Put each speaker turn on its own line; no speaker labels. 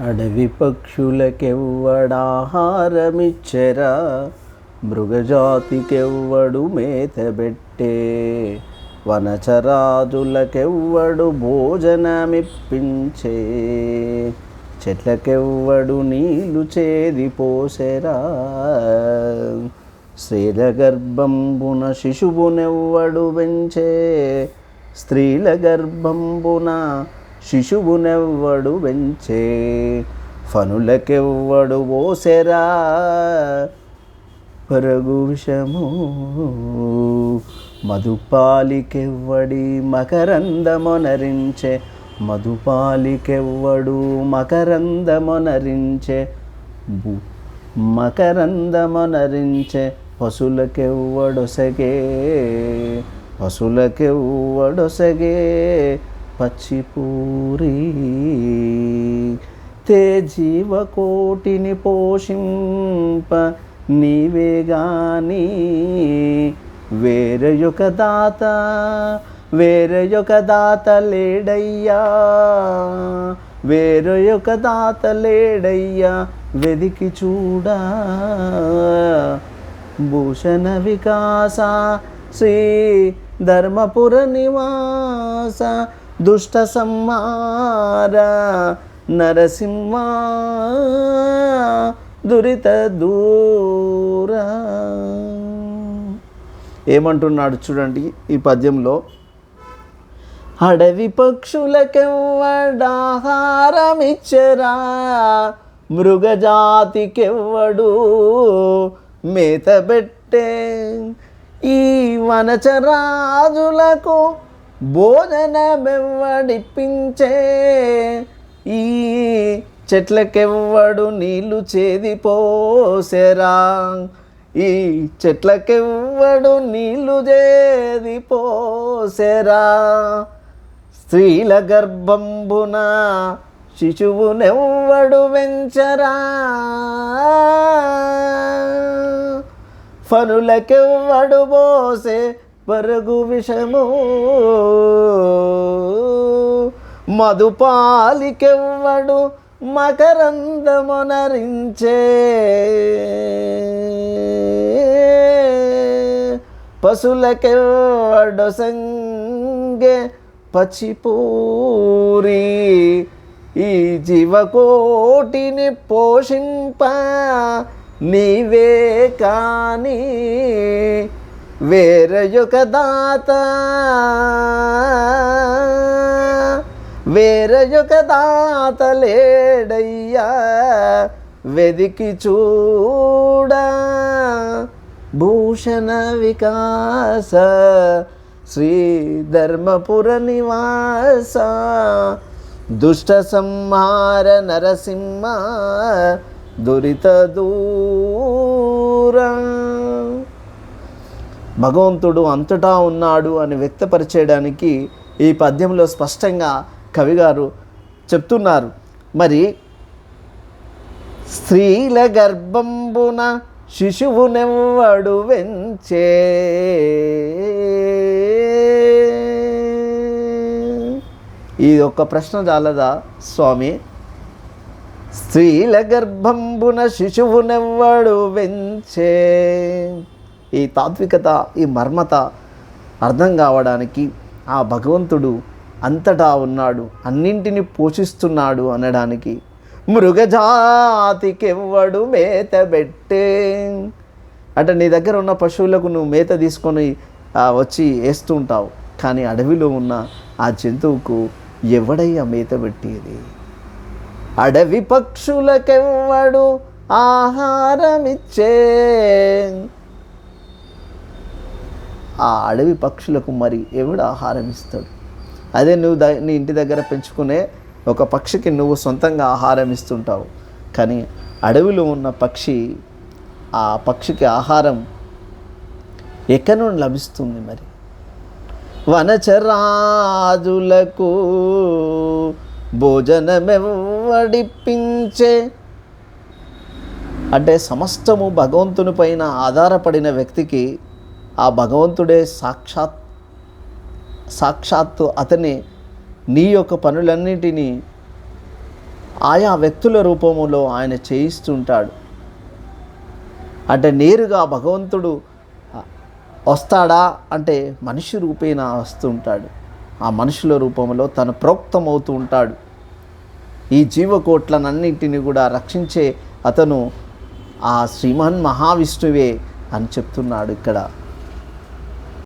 అడవి పక్షులకెవ్వడాహారమిచ్చరా? మృగజాతికెవ్వడు మేతబెట్టే? వనచరాజులకెవ్వడు భోజనమిప్పించే? చెట్లకెవ్వడు నీళ్ళు చేది పోసెరా స్త్రీల గర్భంబున శిశువునెవ్వడు పెంచే? స్త్రీల గర్భంబున శిశువునెవ్వడు వెంచే ఫనులకెవ్వడు ఓసెరా. పరగు విషము మధుపాలికెవ్వడి మకరందమొనరించే. మధుపాలికెవ్వడు మకరందమొనరించే మకరందమొనరించే. పశులకెవ్వడొసగే పశులకెవ్వడొసగే పచ్చిపూరి. తే జీవకోటిని పోషింప నీవే గాని. వేరొక దాత వేరొక దాత లేడయ్యా. వేరొక దాత లేడయ్యా వెదికి చూడా. భూషణ వికాస శ్రీ ధర్మపుర నివాస దుష్ట సంహార నరసింహ దురిత దూర. ఏమంటున్నాడు చూడండి ఈ పద్యంలో. అడవి పక్షులకెవ్వడాహారమిచ్చరా? మృగజాతికెవ్వడు మేతబెట్టే ఈ వనచరాజులకు భోజనమెవ్వడిప్పించే ఈ చెట్లకెవ్వడు నీళ్ళు చేది పోసెరా ఈ చెట్లకెవ్వడు నీళ్ళు చేది పోసెరా స్త్రీల గర్భంబున శిశువునెవ్వడు వెంచరా? ఫనులకెవ్వడు పోసే పరుగు విషము. మధుపాలికెవ్వడు మకరందమునరించే. పశులకెవ్వడు సంగే పచిపూరి. ఈ జీవకోటిని పోషింప నీవే కానీ. వేరొక దాత వేరొక దాత లేడయ్యా వెదికి చూడ. భూషణ వికాస శ్రీ ధర్మపుర నివాస. దుష్ట సంహార నరసింహ దురిత దూరం. భగవంతుడు అంతటా ఉన్నాడు అని వ్యక్తపరిచేయడానికి ఈ పద్యంలో స్పష్టంగా కవిగారు చెప్తున్నారు. మరి స్త్రీల గర్భంబున శిశువునెవ్వడు వెంచే? ఇది ఒక ప్రశ్న చాలదా స్వామి? స్త్రీల గర్భంబున శిశువునెవ్వడు వెంచే? ఈ తాత్వికత ఈ మర్మత అర్థం కావడానికి ఆ భగవంతుడు అంతటా ఉన్నాడు అన్నింటిని పోషిస్తున్నాడు అనడానికి మృగజాతికెవ్వడు మేత పెట్టే. అంటే నీ దగ్గర ఉన్న పశువులకు నువ్వు మేత తీసుకొని వచ్చి వేస్తూ ఉంటావు కానీ అడవిలో ఉన్న ఆ జంతువుకు ఎవడయ్యా మేత పెట్టేది? అడవి పక్షులకెవ్వడు ఆహారమిచ్చే. ఆ అడవి పక్షులకు మరి ఎవడు ఆహారం ఇస్తాడు? అదే నువ్వు ద నీ ఇంటి దగ్గర పెంచుకునే ఒక పక్షికి నువ్వు సొంతంగా ఆహారం ఇస్తుంటావు. కానీ అడవిలో ఉన్న పక్షి ఆ పక్షికి ఆహారం ఎక్కడి నుండి లభిస్తుంది మరి? వనచరాజులకు భోజనమెవడిపించే అంటే సమస్తము భగవంతుని పైన ఆధారపడిన వ్యక్తికి ఆ భగవంతుడే సాక్షాత్ సాక్షాత్తు అతని నీ యొక్క పనులన్నిటినీ ఆయా వ్యక్తుల రూపములో ఆయన చేయిస్తుంటాడు. అంటే నేరుగా భగవంతుడు వస్తాడా అంటే మనిషి రూపేణ వస్తుంటాడు. ఆ మనుషుల రూపంలో తను ప్రోక్తమవుతూ ఉంటాడు. ఈ జీవకోట్లనన్నింటినీ కూడా రక్షించే అతను ఆ శ్రీమన్ మహావిష్ణువే అని చెప్తున్నాడు ఇక్కడ.